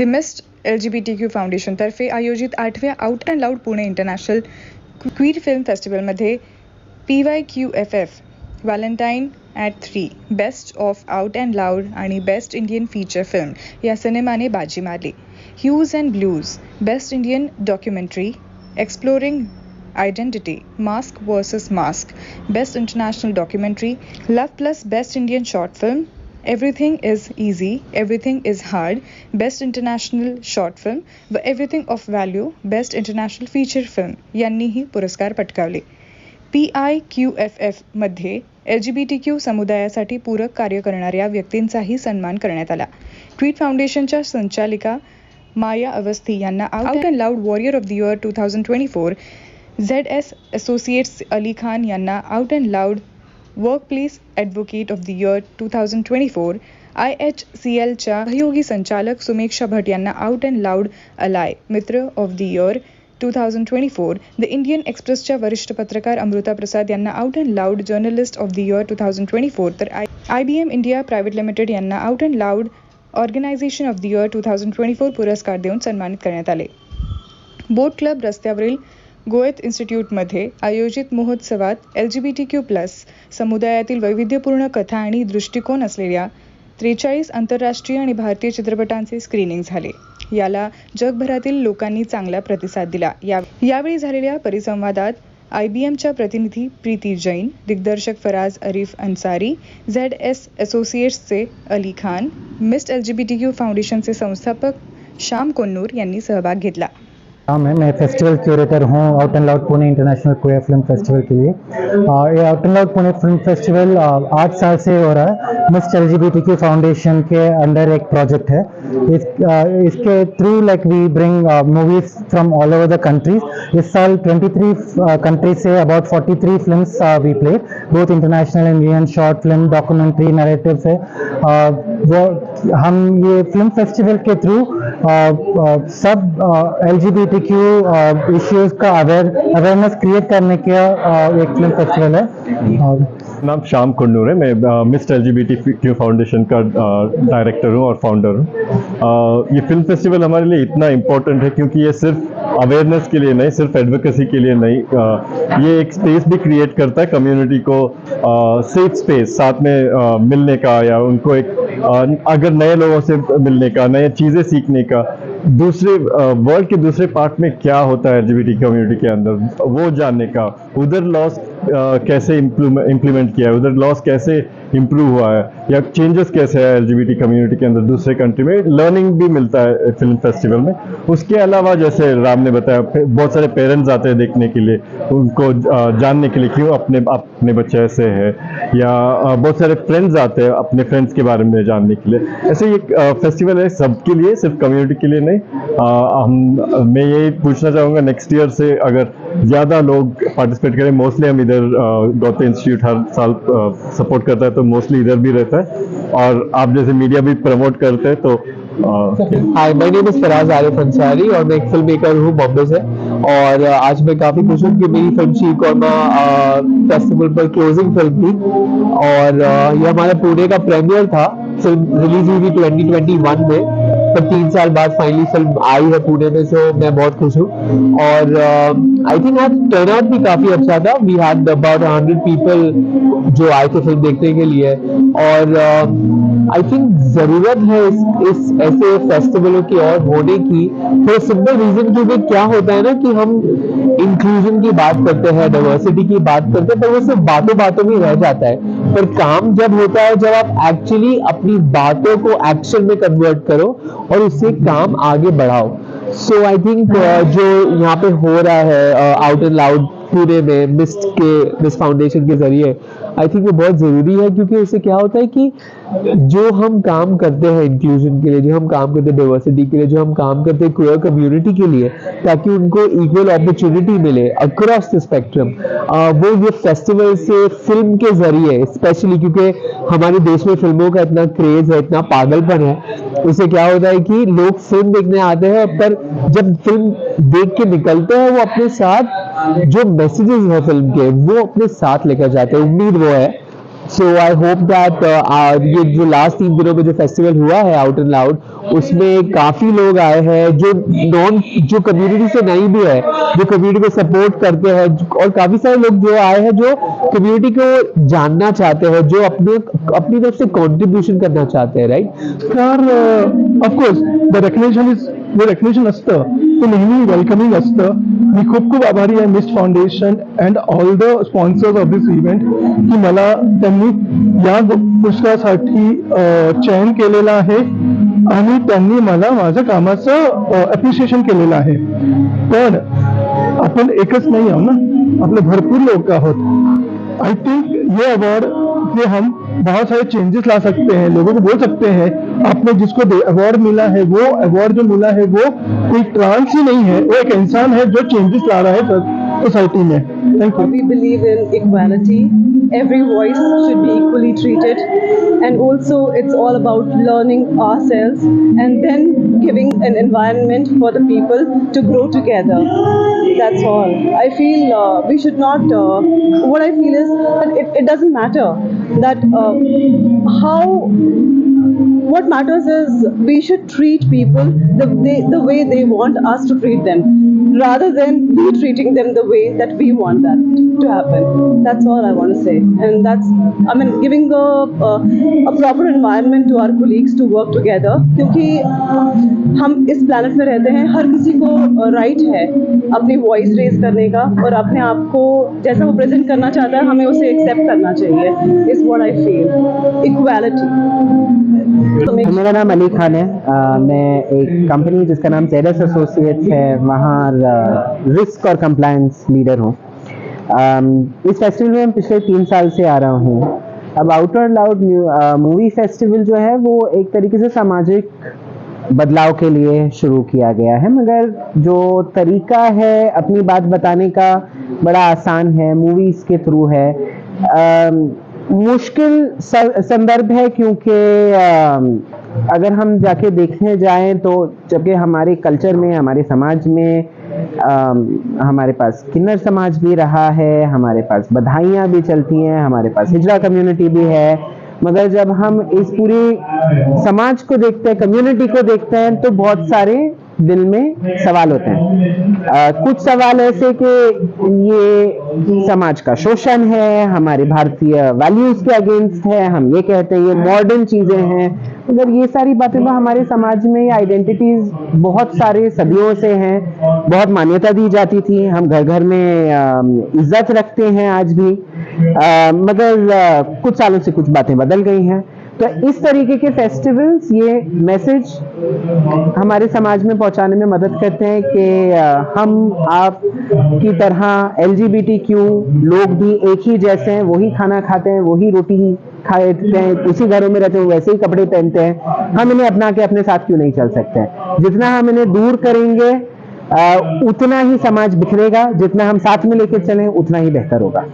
The Mist L G B T Q फाउंडेशनतर्फे आयोजित आठव्या out and loud Pune international queer film फेस्टिवलमध्ये P Y Q F F Valentine at three best of out and loud आणि best Indian feature film या सिनेमाने बाजी मारली. Hues and blues best Indian documentary exploring identity mask versus mask best international documentary love plus best Indian short film everything is easy everything is hard best international short film व everything of value best international feature film यांनीही पुरस्कार पटकावले. P I Q F एफमध्ये L G B T Q समुदायासाठी पूरक कार्य करणाऱ्या व्यक्तींचाही सन्मान करण्यात आला. ट्वीट फाउंडेशनच्या संचालिका माया अवस्थी यांना out and loud warrior of the year two thousand twenty four Z S associates Ali Khan यांना out and loud workplace advocate of the year two thousand twenty four I H C एलच्या सहयोगी संचालक सुमेक्षा भट यांना out and loud ally Mitra of the year two thousand twenty four the Indian एक्सप्रेसच्या वरिष्ठ पत्रकार अमृता प्रसाद यांना out and loud journalist of the year two thousand twenty four तर I I B M India private limited यांना out and loud organisation of the year two thousand twenty four पुरस्कार देऊन सन्मानित करण्यात आले. बोट क्लब रस्त्यावरील गोयत इन्स्टिट्यूटमध्ये आयोजित महोत्सवात L G B T Q plus समुदायातील वैविध्यपूर्ण कथा आणि दृष्टिकोन असलेल्या त्रेचाळीस आंतरराष्ट्रीय आणि भारतीय चित्रपटांचे स्क्रीनिंग झाले. याला जगभरातील लोकांनी चांगला प्रतिसाद दिला. या यावेळी झालेल्या परिसंवादात आय बी एमच्या प्रतिनिधी प्रीती जैन दिग्दर्शक Faraz Arif Ansari Z S असोसिएट्सचे Ali Khan Mist L G B T Q फाउंडेशनचे संस्थापक श्याम कोन्नूर यांनी सहभाग घेतला. नाम है मैं फेस्टिवल क्यूरेटर हूँ out and loud Pune international queer film festival के लिए। आ, ये out and loud Pune film festival आठ साल से हो रहा है। मिस्ट एल टी फाउंडेशन के अंडर एक प्रोजेक्ट है। इस, आ, इसके through like we bring movies from all over the countries इस साल 23 कंट्रीज़ से about 43 films we play both international Indian short film documentary narrative है। आ, वो हम ये फ़िल्म फेस्टिवल के थ्रू सब L G B T Q issues का अवेयर अवेयरनेस क्रिएट करने का uh, एक फ़िल्म फेस्टिवल है। और नाम श्याम कुन्नूर है। मैं मिस्ट एल जी फाउंडेशन का डायरेक्टर हूँ और फाउंडर हूँ। ये फ़िल्म फेस्टिवल हमारे लिए इतना इम्पोर्टेंट है क्योंकि ये सिर्फ़ अवेयरनेस के लिए नहीं सिर्फ़ एडवोकेसी के लिए नहीं। अ, ये एक स्पेस भी क्रिएट करता है कम्युनिटी को सेफ़ स्पेस साथ में अ, मिलने का या उनको एक अ, अगर नए लोगों से मिलने का नए चीज़ें सीखने का दूसरे वर्ल्ड के दूसरे पार्ट में क्या होता है एलजीबीटी कम्युनिटी के अंदर? वो जानने का। उधर लॉस कैसे इम्प्लीमेंट किया है? उधर लॉस कैसे इम्प्रूव हुआ है, या चेंजेस कैसे है एल कम्युनिटी के अंदर दूसरे कंट्री में? लर्निंग भी मिलता है फ़िल्म फेस्टिवल में। उसके अलावा जैसे राम ने बताया बहुत सारे पेरेंट्स आते हैं देखने के लिए, उनको जानने के लिए क्यों अपने अपने बच्चे ऐसे है, या बहुत सारे फ्रेंड्स आते हैं अपने फ्रेंड्स के बारे में जानने के लिए। ऐसे ये फेस्टिवल है सबके लिए, सिर्फ़ कम्युनिटी के लिए नहीं। हम, मैं यही पूछना चाहूँगा नेक्स्ट ईयर से अगर ज़्यादा लोग पार्टिसिपेट करें मोस्टली हम इधर गौतम इंस्टीट्यूट हर साल सपोर्ट करता है तो मोस्टली इधर भी रहता है। और आप जैसे मीडिया भी प्रमोट करते हैं तो hi my name is Faraz Arif Ansari और मैं एक फ़िल्म मेकर हूँ बॉम्बे से। और आज मैं काफ़ी खुश हूँ कि मेरी फ़िल्म शी कौरमा फेस्टिवल पर क्लोजिंग फ़िल्म थी। और ये हमारा पुणे का प्रीमियर था। फ़िल्म रिलीज़ हुई थी 2021 में। पर तीन साल बाद फाइनली फ़िल्म आई है पुणे में सो मैं बहुत खुश हूँ। और आई थिंक आज टर्न भी काफ़ी अच्छा था। We had about hundred people जो आए थे फ़िल्म देखने के लिए। और आई थिंक ज़रूरत है इस, इस ऐसे फेस्टिवलों की और होने की। फॉर सिंपल रीजन क्योंकि क्या होता है ना कि हम इंक्लूजन की बात करते हैं डाइवर्सिटी की बात करते हैं पर वो सिर्फ़ बातों बातों में रह जाता है। पर काम जब होता है जब आप एक्चुअली अपनी बातों को एक्शन में कन्वर्ट करो और उससे काम आगे बढ़ाओ। सो आई थिंक जो यहाँ पे हो रहा है आउट एंड लाउड पूरे में मिस्ट के, मिस फाउंडेशन के ज़रिए। आई थिंक वो बहुत ज़रूरी है क्योंकि उससे क्या होता है कि जो हम काम करते हैं इंक्लूजन के लिए, जो हम काम करते हैं डाइवर्सिटी के लिए, जो हम काम करते हैं क्वेयर कम्युनिटी के लिए, ताकि उनको इक्वल अपॉर्चुनिटी मिले अक्रॉस द स्पेक्ट्रम वो ये फेस्टिवल से फ़िल्म के ज़रिए स्पेशली क्योंकि हमारे देश में फ़िल्मों का इतना क्रेज है, इतना पागलपन है, उससे क्या होता है कि लोग फ़िल्म देखने आते हैं, पर जब फ़िल्म देख के निकलते हैं, वो अपने साथ जो मैसेजेस हैं फ़िल्म के, वो अपने साथ लेकर जाते हैं। उम्मीद वो है। सो आई होप दैट ये जो लास्ट तीन दिनों में जो फेस्टिवल हुआ है आउट एंड लाउड उसमें काफ़ी लोग आए हैं जो नॉन जो कम्युनिटी से नहीं भी है, जो कम्युनिटी को सपोर्ट करते हैं, और काफ़ी सारे लोग जो आए हैं जो कम्युनिटी को जानना चाहते हैं, जो अपने, अपनी तरफ़ से कॉन्ट्रीब्यूशन करना चाहते हैं राइट तर of course the recognition is J recognition असतं ते नेहमी वेलकमिंग असतं मी खूप खूप आभारी आहे Mist foundation and all the sponsors of this event की मला त्यांनी या अ, चयन केलेलं आहे आणि त्यांनी मला माझ्या कामाचं अप्रिशिएशन केलेलं आहे. पण आपण एकच नाही आहोत ना आपले भरपूर लोक आहोत. आई थिंक ये अवार्ड से हम बहुत सारे चेंजेस ला सकते हैं लोगों को बोल सकते हैं आपने जिसको अवार्ड मिला है वो अवार्ड जो मिला है वो कोई ट्रांस ही नहीं है वो एक इंसान है जो चेंजेस ला रहा है सोसाइटी में thank you we believe in equality every voice should be equally treated and also it's all about learning ourselves and then giving an environment for the people to grow together That's all. I feel uh, we should not. Uh, what I feel is that it, it what matters is we should treat people the, they, the way they want us to treat them rather than we treating them the way that we want that to happen that's all i want to say and that's i mean giving a, a, a proper environment to our colleagues to work together क्योंकि हम इस planet में रहते हैं हर किसी को right है अपनी वॉइस रेज करने का और अपने आप को जैसा वो प्रेजेंट करना चाहता है हमें उसे एक्सेप्ट करना चाहिए is what I feel Equality मेरा नाम अली खान है। अ, मैं एक कंपनी जिसका नाम जेडस एसोसिएट्स है। वहाँ रिस्क और कंप्लायंस लीडर हूँ। इस फेस्टिवल में पिछले तीन साल से आ रहा हूँ। अब आउटर लाउड मूवी फेस्टिवल जो है वो एक तरीके से सामाजिक बदलाव के लिए शुरू किया गया है। मगर जो तरीका है अपनी बात बताने का बड़ा आसान है। मूवीज़ के थ्रू है। अम, मुश्किल संदर्भ है क्योंकि अगर हम जाके देखने जाएँ तो जबकि हमारे कल्चर में हमारे समाज में अम, हमारे पास किन्नर समाज भी रहा है हमारे पास बधाइयाँ भी चलती हैं हमारे पास हिजरा कम्युनिटी भी है मगर जब हम इस पूरी समाज को देखते हैं कम्युनिटी को देखते हैं तो बहुत सारे दिल में सवाल होते हैं। अ, कुछ सवाल ऐसे कि ये समाज का शोषण है हमारे भारतीय वैल्यूज़ के अगेंस्ट है हम ये कहते हैं ये मॉडर्न चीज़ें हैं। मगर ये सारी बातें तो हमारे समाज में आइडेंटिटीज बहुत सारे सदियों से हैं। बहुत मान्यता दी जाती थी। हम घर घर में इज़्ज़त रखते हैं आज भी। अ, मगर अ, कुछ सालों से कुछ बातें बदल गई हैं। तो इस तरीके के फेस्टिवल्स ये मैसेज हमारे समाज में पहुँचाने में मदद करते हैं कि हम आप की तरह एलजीबीटीक्यू लोग भी एक ही जैसे हैं, वही खाना खाते हैं, वही रोटी खाते हैं, उसी घरों में रहते हैं वैसे ही कपड़े पहनते हैं। हम इन्हें अपना के अपने साथ क्यों नहीं चल सकते? हैं जितना हम इन्हें दूर करेंगे उतना ही समाज बिखरेगा, जितना हम साथ में लेकर चलें, उतना ही बेहतर होगा।